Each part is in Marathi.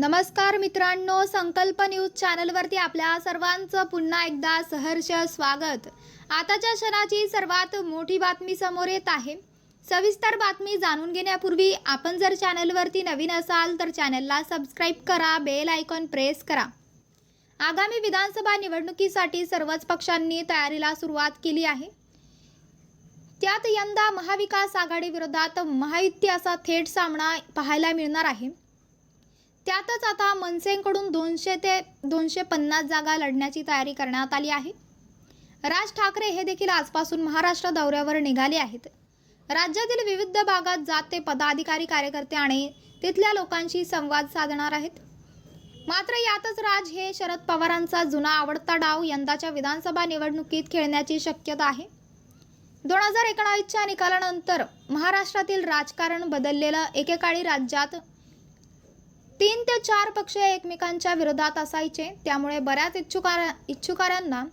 नमस्कार मित्रांनो संकल्प न्यूज चॅनलवरती आपल्या सर्वांचं पुन्हा एकदा सहर्ष स्वागत. आताच्या क्षणाची सर्वात मोठी बातमी समोर येत आहे. सविस्तर बातमी जाणून घेण्यापूर्वी आपण जर चॅनलवरती नवीन असाल तर चॅनलला सबस्क्राईब करा बेल आयकॉन प्रेस करा. आगामी विधानसभा निवडणुकीसाठी सर्वच पक्षांनी तयारीला सुरुवात केली आहे. त्यात यंदा महाविकास आघाडीविरोधात महायुती असा थेट सामना पाहायला मिळणार आहे. त्यातच आता मनसेकडून दोनशे ते दोनशे पन्नास जागा लढण्याची तयारी करण्यात आली आहे. राज ठाकरे हे देखील आजपासून महाराष्ट्र दौऱ्यावर निघाले आहेत. राज्यातील विविध भागात जात ते पदाधिकारी कार्यकर्ते आणि तिथल्या लोकांशी संवाद साधणार आहेत. मात्र यातच राज हे शरद पवारांचा जुना आवडता डाव यंदाच्या विधानसभा निवडणुकीत खेळण्याची शक्यता आहे. दोन हजार एकोणावीसच्या निकालानंतर महाराष्ट्रातील राजकारण बदललेलं एकेकाळी राज्यात तीन ते चार पक्ष एकमेकांच्या विरोधात असायचे. त्यामुळे बऱ्याच इच्छुकार इच्छुकारांना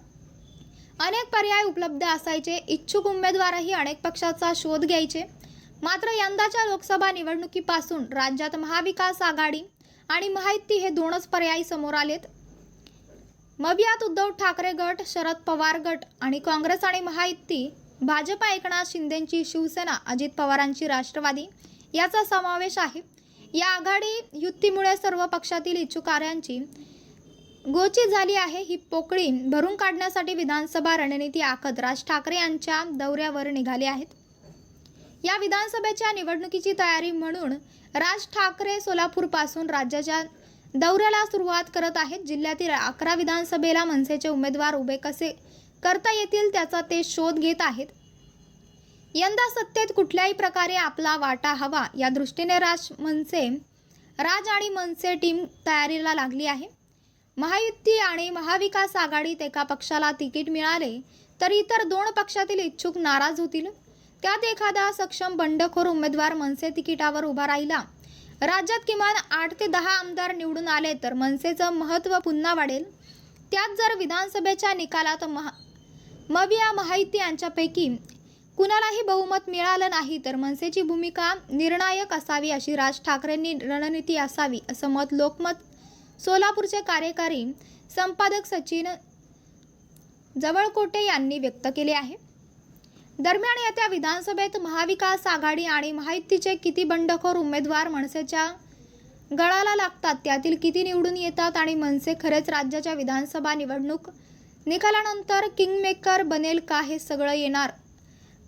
अनेक पर्याय उपलब्ध असायचे. इच्छुक उमेदवारही अनेक पक्षाचा शोध घ्यायचे. मात्र यंदाच्या लोकसभा निवडणुकीपासून राज्यात महाविकास आघाडी आणि महायुती हे दोनच पर्याय समोर आलेत. मग यात उद्धव ठाकरे गट शरद पवार गट आणि काँग्रेस आणि महायुती भाजपा एकनाथ शिंदेंची शिवसेना अजित पवारांची राष्ट्रवादी याचा समावेश आहे. या आघाडी युतीमुळे सर्व पक्षातील इच्छुकाऱ्यांची गोची झाली आहे. ही पोकळी भरून काढण्यासाठी विधानसभा रणनीती आखत राज ठाकरे यांच्या दौऱ्यावर निघाले आहेत. या विधानसभेच्या निवडणुकीची तयारी म्हणून राज ठाकरे सोलापूरपासून राज्याच्या दौऱ्याला सुरुवात करत आहेत. जिल्ह्यातील अकरा विधानसभेला मनसेचे उमेदवार उभे कसे करता येतील त्याचा ते शोध घेत आहेत. यंदा सत्तेत कुठल्याही प्रकारे आपला वाटा हवा या दृष्टीने राज मनसे राज आणि मनसे टीम तयारीला लागली आहे. महायुती आणि महाविकास आघाडीत एका पक्षाला तिकीट मिळाले तर इतर दोन पक्षातील इच्छुक नाराज होतील. त्यात एखादा सक्षम बंडखोर उमेदवार मनसे तिकिटावर उभा राहिला. राज्यात किमान आठ ते दहा आमदार निवडून आले तर मनसेचं महत्त्व पुन्हा वाढेल. त्यात जर विधानसभेच्या निकालात महा मविया महायुती यांच्यापैकी कुणालाही बहुमत मिळालं नाही तर मनसेची भूमिका निर्णायक असावी अशी राज ठाकरेंनी रणनीती असावी असं मत लोकमत सोलापूरचे कार्यकारी संपादक सचिन जवळकोटे यांनी व्यक्त केले आहे. दरम्यान येत्या विधानसभेत महाविकास आघाडी आणि महायुतीचे किती बंडखोर उमेदवार मनसेच्या गळाला लागतात त्यातील किती निवडून येतात आणि मनसे खरेच राज्याच्या विधानसभा निवडणूक निकालानंतर किंगमेकर बनेल का हे सगळं येणार?